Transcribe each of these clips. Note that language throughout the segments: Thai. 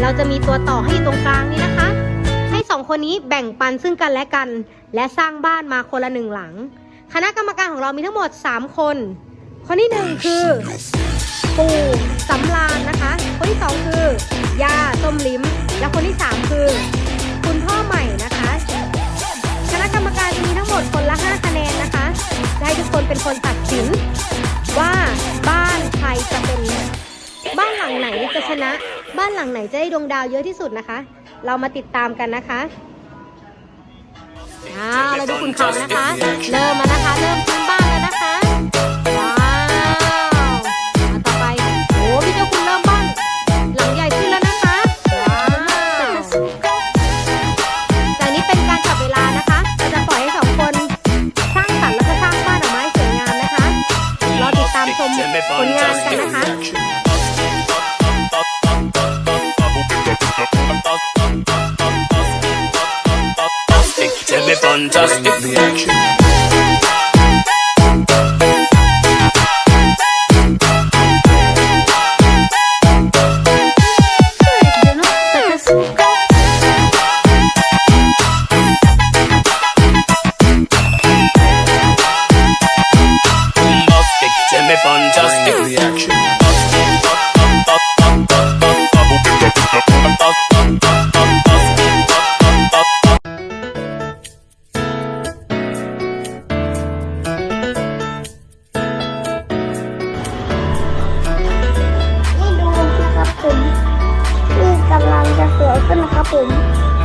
เราจะมีตัวต่อให้อยู่ตรงกลางนี้นะคะ ให้สองคนนี้แบ่งปันซึ่งกันและกัน และสร้างบ้านมาคนละหนึ่งหลัง คณะกรรมการของเรามีทั้งหมด 3 คน คนที่หนึ่งคือ ปู่สำรานนะคะ คนที่สองคือย่าส้มลิ้ม และคนที่สามคือ คุณพ่อใหม่นะคะ คณะกรรมการจะมีทั้งหมดคนละ5คะแนนนะคะจะให้ทุกคนเป็นคนตัดสินว่าบ้านใครจะเป็น บ้านหลังไหนจะชนะ บ้านหลังไหนจะได้ดวงดาวเยอะที่สุดนะคะ เรามาติดตามกันนะคะอ่าเราดูคุณเขานะคะ เริ่มมานะคะ เริ่ม fantastic. The action. 我们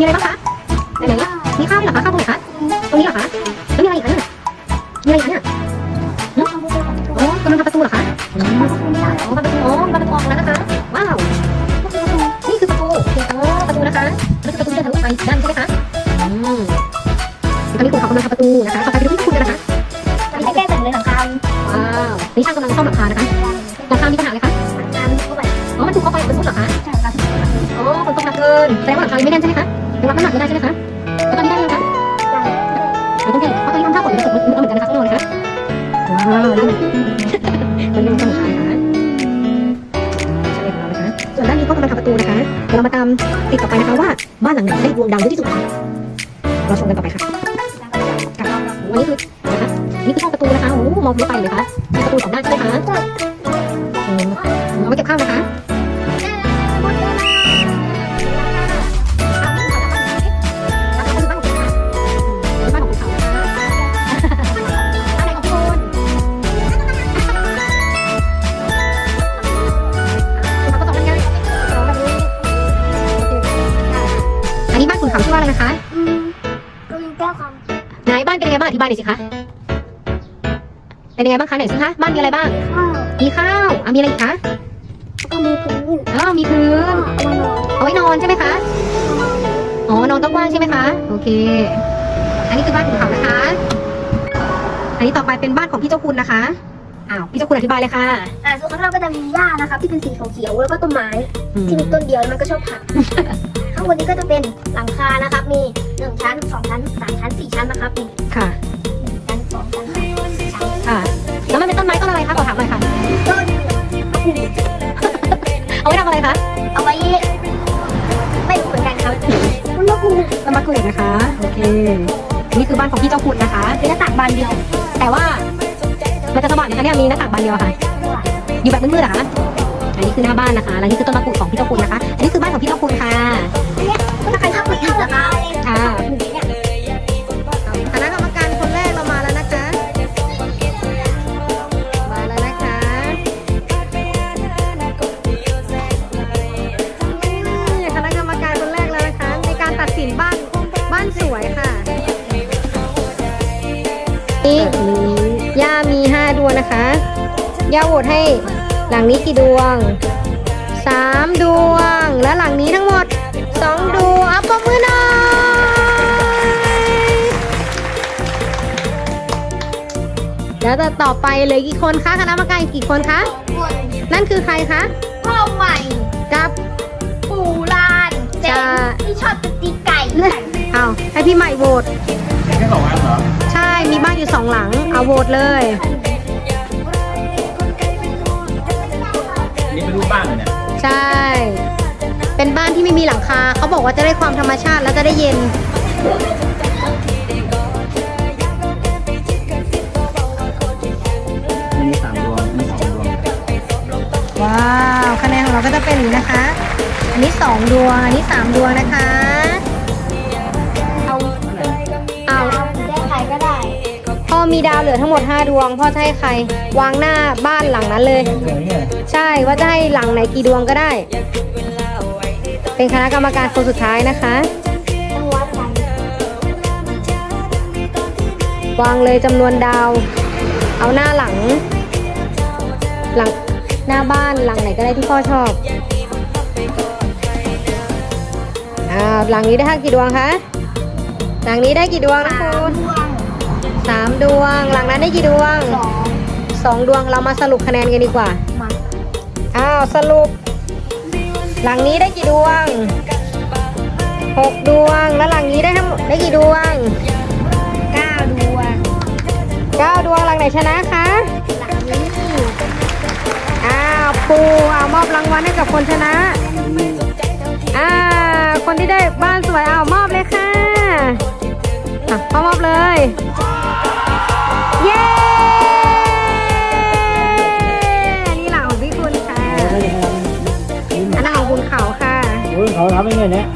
มีอะไรบ้างคะไหนไหนมีข้าวด้วยเหรอคะข้าวตรงไหนคะตรงนี้เหรอคะแล้วมีอะไรอีกคะเนี่ยมีอะไรอีกคะเนี่ยอ๋อกำลังทำประตูเหรอคะอืมอ๋อทำประตูอ๋อมีประตูออกแล้วนะคะว้าวนี่คือประตูโอเคอ๋อประตูนะคะแล้วคือประตูที่จะทะลุไปด้านใช่ไหมคะอืมตอนนี้คุณเขากำลังทำประตูนะคะต่อไปไปดูที่คุณกันนะคะมันไม่ได้แต่งเลยหลังคาว้าวนี่ช่างกำลังซ่อมหลังคานะคะหลังคามีปัญหาอะไรคะหลังคาเข้าไปอ๋อมันถูกเข้าไปเป็นทุกเหรอคะใช่ครับอ๋อฝนตกหนักเกินแสดงว่าหลังคาไม่แน่นใช่ไหมคะยัง รับน้ำหนักไม่ได้ใช่ไหมคะแล้วตอนนี้ได้ยังคะเอาต้องเก่เพราะตอนนี้ทำท่าฝนไม่ตกมันเหมือนกันนะคะข้างนอกนะคะว้าวนี่มันเป็นต้นไม้ค่ะใช่ของเรานะคะส่วนด้านนี้ก็กำลังทำประตูนะคะเรามาตามติดต่อไปนะคะว่าบ้านหลังไหนได้ดวงดาวเยอะที่สุดค่ะเราชมกันต่อไปค่ะวันนี้คือนะคะนี่คือช่องประตูนะคะโอ้มองไม่ไปเลยค่ะมีประตูสองด้านใช่ไหมคะ อธิบายหน่อยสิคะ เป็นยังไงบ้างคะไหนสิคะ บ้านมีอะไรบ้างำข้าวมีข้าวอะมีอะไรอีกคะแล้วก็มีพื้นอ๋อมีพื้นเอามานอนเอาไว้นอนใช่ไหมคะ อ๋อ นอนก็กว้างใช่ไหมคะ โอเค อันนี้คือบ้านของเขานะคะ อันนี้ต่อไปเป็นบ้านของพี่เจ้าคุณนะคะ อ้าว พี่เจ้าคุณอธิบายเลยค่ะ อ่าส่วนข้างนอกก็จะมีหญ้านะครับที่เป็นสีเขียวๆแล้วก็ต้นไม้อืมที่มีต้นเดียวแล้วมันก็ชอบผัก ข้างบนนี้ก็จะเป็นหลังคานะครับ มีหนึ่งชั้นสองชั้นสามชั้นสี่ชั้นนะครับมีค่ะ ชั้นสองชั้นสามสี่ชั้นค่ะ แล้วมันเป็นต้นไม้ต้นอะไรคะ ขอถามหน่อยค่ะ ต้นเอาไว้ทำอะไรคะ เอาไว้ไม่รู้เหมือนกันครับมันก็คือต้นมะกรูดนะคะ โอเค นี่คือบ้านของพี่เจ้าคุณนะคะเป็นหน้าต่างบานเดียว แต่ว่า มันจะสว่างนะคะเนี่ยมีหน้าต่างบานเดียวอะค่ะ อยู่แบบมืดๆเหรอคะ อันนี้คือหน้าบ้านนะคะ และนี่คือต้นมะกรูดของพี่เจ้าคุณนะคะ อันนี้คือบ้านของพี่เจ้าคุณค่ะถ้าใครชอบผู้หญิงนะคะค่ะคณะกรรมการคนแรกเรามาแล้วนะคะ มาแล้วนะคะนี่คณะกรรมการคนแรกแล้วนะคะ ในการตัดสินบ้านบ้านสวยค่ะนี่ย่ามี5ดวงนะคะ ย่าโหวตให้ หลังนี้กี่ดวง 3 ดวง และหลังนี้ทั้งหมด 2 ดวงอัปปมือหน่อยแล้วแต่ต่อไปเหลยกี่คนคะคณะกรรมการอีกกี่คนคะนั่นคือใครคะ พ่อใหม่ กับ ปู่ลานเจ๊ที่ชอบจะตีไก่เอาให้พี่ใหม่โหวตแค่สองอันเหรอ ใช่มีบ้านอยู่สองหลัง เอาโหวตเลยานเลยเนี่ย ใช่ เป็นบ้านที่ไม่มีหลังคา เขาบอกว่าจะได้ความธรรมชาติแล้วจะได้เย็น อันนี้สามดวงอันนี้สองดวงว้าว คะแนนของเราก็จะเป็นอย่างนี้นะคะ อันนี้สองดวง อันนี้สามดวงนะคะ มีดาวเหลือทั้งหมด 5 ดวง พ่อจะให้ใคร วางหน้าบ้านหลังนั้นเลย อย่างนี้ยใช่ว่าจะให้หลังไหนกี่ดวงก็ได้ เป็นคณะกรรมการคนสุดท้ายนะคะ ต้องวัดกันวางเลยจำนวนดาว เอาหน้าหลัง หลังหน้าบ้านหลังไหนก็ได้ที่พ่อชอบอ้าหลังนี้ได้ห้ากี่ดวงคะ หลังนี้ได้กี่ดวงนะคุณ ดวง สามดวง หลังนั้นได้กี่ดวงสองสองดวงเรามาสรุปคะแนนกันดีกว่า มาอ้าวสรุป หลังนี้ได้กี่ดวงหกดวง แล้วหลังนี้ได้ทั้งหมดได้กี่ดวงเก้าดวงเก้าดวงหลังไหนชนะคะหลังนี้อ้าวปูเอามอบรางวัลให้กับคนชนะอ่าคนที่ได้บ้านสวยเอามอบเลยค่ะอะพ่อมอบเลย เย้อันนี้หลังของพี่คุณค่ะอันนั้นของคุณเขาค่ะโอ้ยเขาทำยังไงเนี่ย